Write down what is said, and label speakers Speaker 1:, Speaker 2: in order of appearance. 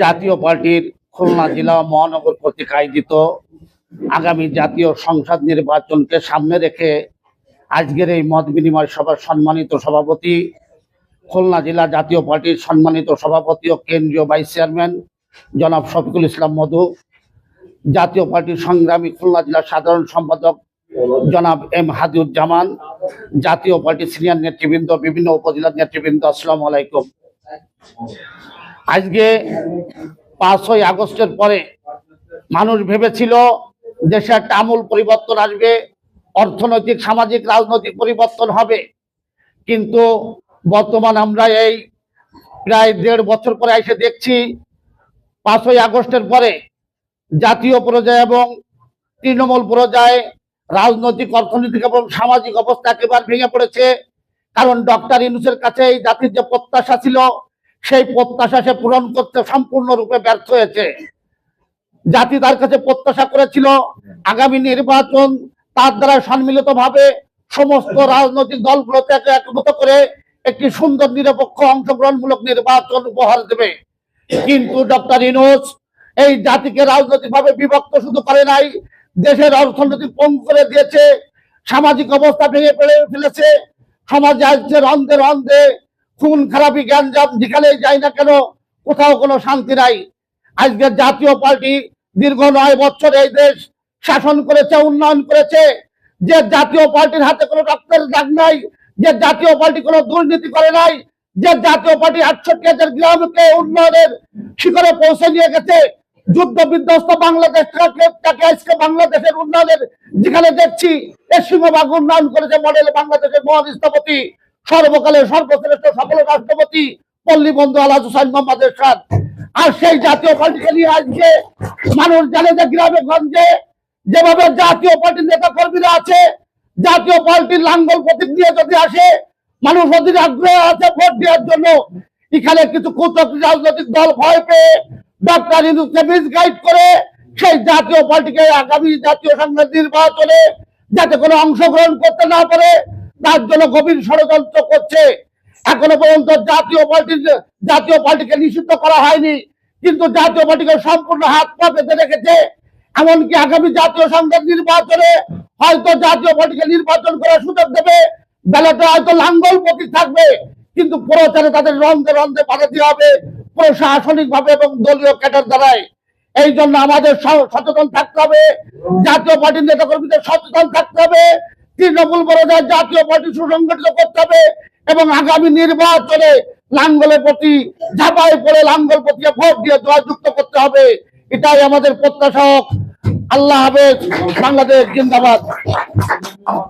Speaker 1: জাতীয় পার্টির খুলনা জেলা মহানগর কর্তৃক আয়োজিত আগামী জাতীয় সংসদ নির্বাচনকে সামনে রেখে আজকের এই মত বিনিময় সভার সম্মানিত সভাপতি, খুলনা জেলা জাতীয় পার্টির সম্মানিত সভাপতি ও কেন্দ্রীয় ভাইস চেয়ারম্যান জনাব শফিকুল ইসলাম মধু, জাতীয় পার্টির সংগ্রামী খুলনা জেলার সাধারণ সম্পাদক জনাব এম হাদিউজ্জামান জাতীয় পার্টির সিনিয়র নেতৃবৃন্দ, বিভিন্ন উপজেলার নেতৃবৃন্দ, আসসালামু আলাইকুম। আজকে পাঁচই আগস্টের পরে মানুষ ভেবেছিল দেশে একটা আমূল পরিবর্তন আসবে, অর্থনৈতিক, সামাজিক, রাজনৈতিক পরিবর্তন হবে। কিন্তু বর্তমান আমরা এই প্রায় দেড় বছর পরে এসে দেখছি, পাঁচই আগস্টের পরে জাতীয় পর্যায়ে এবং তৃণমূল পর্যায়ে রাজনৈতিক অর্থনৈতিক এবং সামাজিক অবস্থা একেবারে ভেঙে পড়েছে। কারণ ডক্টর ইউনুসের কাছে এই জাতির যে প্রত্যাশা ছিল, সেই প্রত্যাশা সে পূরণ করতে সম্পূর্ণরূপে ব্যর্থ হয়েছে। জাতি তার কাছে প্রত্যাশা করেছিল, আগামী নির্বাচন তার দ্বারা সম্মিলিতভাবে সমস্ত রাজনৈতিক দলগুলোতে একে একমত করে একটি সুন্দর, নিরপেক্ষ, অংশগ্রহণমূলক নির্বাচন উপহার দেবে। কিন্তু ডক্টর ইনুস এই জাতিকে রাজনৈতিকভাবে বিভক্ত শুধু করে নাই দেশের অর্থনৈতিক পঙ্গু করে দিয়েছে, সামাজিক অবস্থা ভেঙে পড়ে ফেলেছে, সমাজে আজকে রন্ধে রন্ধে খুন, খারাপি জ্ঞানজাম যেখানে যাই না কেন, কোথাও কোনো শান্তি নাই। আজকে জাতীয় পার্টি দীর্ঘ নয় বছর এই দেশ শাসন করেছে, উন্নয়ন করেছে। যে জাতীয় পার্টির হাতে কোনো রক্তের দাগ নাই, যে জাতীয় পার্টি কোনো দুর্নীতি করে নাই, যে জাতীয় পার্টি আটষট্টি হাজার গ্রামকে উন্নয়নের শিখরে পৌঁছে নিয়ে গেছে যুদ্ধ বিধ্বস্ত বাংলাদেশ তাকে আজকে বাংলাদেশের উন্নয়নের যেখানে দেখছি এর উন্নয়ন করেছে মডেল বাংলাদেশের মহান স্থপতি সর্বকালের সর্বশ্রেষ্ঠ সফল রাষ্ট্রপতি পল্লী বন্ধু আলাদ হুসাইন মোহাম্মদ এরশাদ। আর সেই জাতীয় পার্টিকে নিয়ে আজকে মানুষ জানে যে গ্রামে গঞ্জে যেভাবে জাতীয় পার্টির নেতা কর্মীরা আছে, জাতীয় পার্টির লাঙ্গল প্রতীক নিয়ে যদি আসে, মানুষ অধীর আগ্রহ আছে ভোট দেওয়ার জন্য। এখানে কিছু কুচক রাজনৈতিক দল ভয় পেয়ে ডক্টর ইন্দুকে মিসগাইড করে সেই জাতীয় পার্টিকে আগামী জাতীয় সংসদ নির্বাচনে যাতে কোনো অংশগ্রহণ করতে না পারে, তার জন্য গভীর ষড়যন্ত্র করছে। এখনও পর্যন্ত জাতীয় পার্টির জাতীয় পার্টিকে নিষিদ্ধ করা হয়নি, কিন্তু জাতীয় পার্টিকে সম্পূর্ণ হাত পা বেঁধে রেখেছে। এমনকি আগামী জাতীয় সংসদ নির্বাচনে হয়তো জাতীয় পার্টিকে নির্বাচন করার সুযোগ দেবে। বেলাতে হয়তো লাঙ্গল প্রতীক থাকবে, কিন্তু প্রচারে তাদের রন্ধে রন্ধে পাঠাতে হবে। প্রশাসনিক ভাবে এবং দলীয় ক্যাডার দ্বারাই। এই জন্য আমাদের সচেতন থাকতে হবে, জাতীয় পার্টির নেতা কর্মীদের সচেতন থাকতে হবে, তৃণমূল পর্যায়ে জাতীয় পার্টি সুসংগঠিত করতে হবে এবং আগামী নির্বাচনে লাঙ্গলের প্রতি ঝাঁপাই পড়ে লাঙ্গল প্রতি ভোট দিয়ে জয়যুক্ত করতে হবে। এটাই আমাদের প্রত্যাশক আল্লাহ হাফেজ, বাংলাদেশ জিন্দাবাদ।